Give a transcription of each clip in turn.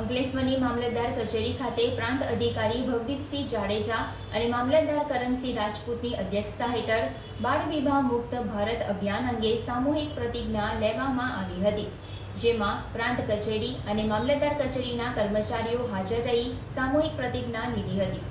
અંકલેશ્વરની મામલતદાર કચેરી ખાતે પ્રાંત અધિકારી ભવદીપસિંહ જાડેજા અને મામલતદાર કરણસિંહ રાજપૂતની અધ્યક્ષતા હેઠળ બાળ વિવાહ મુક્ત ભારત અભિયાન અંગે સામૂહિક પ્રતિજ્ઞા લેવામાં આવી હતી, જેમાં પ્રાંત કચેરી અને મામલતદાર કચેરીના કર્મચારીઓ હાજર રહી સામૂહિક પ્રતિજ્ઞા લીધી હતી.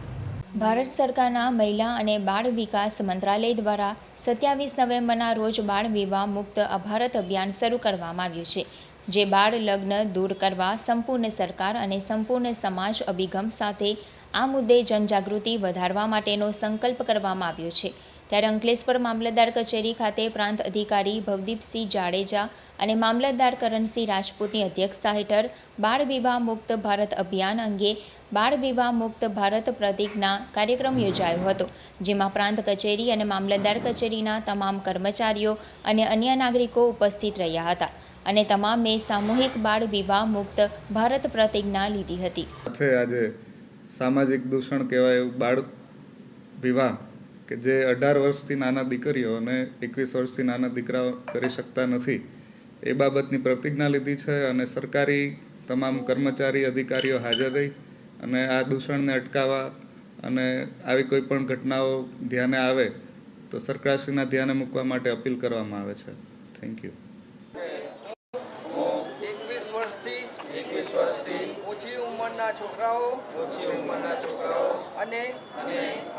ભારત સરકારના મહિલા અને બાળ વિકાસ મંત્રાલય દ્વારા સત્યાવીસ નવેમ્બરના રોજ બાળ વિવાહ મુક્ત અભારત અભિયાન શરૂ કરવામાં આવ્યું છે, જે બાળ લગ્ન દૂર કરવા સંપૂર્ણ સરકાર અને સંપૂર્ણ સમાજ અભિગમ સાથે આ મુદ્દે જનજાગૃતિ વધારવા માટેનો સંકલ્પ કરવામાં આવ્યો છે. ત્યારે અંકલેશ્વર મામલતદાર કચેરી ખાતે પ્રાંત અધિકારી ભવદીપસિંહ જાડેજા અને મામલતદાર કરણસિંહ રાજપૂતની અધ્યક્ષતા હેઠળ બાળ વિવાહ મુક્ત ભારત અભિયાન અંગે બાળ વિવાહ મુક્ત ભારત પ્રતિજ્ઞા કાર્યક્રમ યોજાયો હતો, જેમાં પ્રાંત કચેરી અને મામલતદાર કચેરીના તમામ કર્મચારીઓ અને અન્ય નાગરિકો ઉપસ્થિત રહ્યા હતા અને તમામે સામૂહિક બાળ વિવાહ મુક્ત ભારત પ્રતિજ્ઞા લીધી હતી. આજે સામાજિક દૂષણ કહેવાય બાળ વિવાહ કે જે અઢાર વર્ષથી નાના દીકરીઓ અને એકવીસ વર્ષથી નાના દીકરાઓ કરી શકતા નથી એ બાબતની પ્રતિજ્ઞા લીધી છે અને સરકારી તમામ કર્મચારી અધિકારીઓ હાજર રહી અને આ દૂષણને અટકાવવા અને આવી કોઈ પણ ઘટનાઓ ધ્યાને આવે તો સરકારશ્રીના ધ્યાને મૂકવા માટે અપીલ કરવામાં આવે છે. થેન્ક યુ ઓછી ઉંમરના છોકરાઓ ઓછી ઉંમરના છોકરાઓ અને અને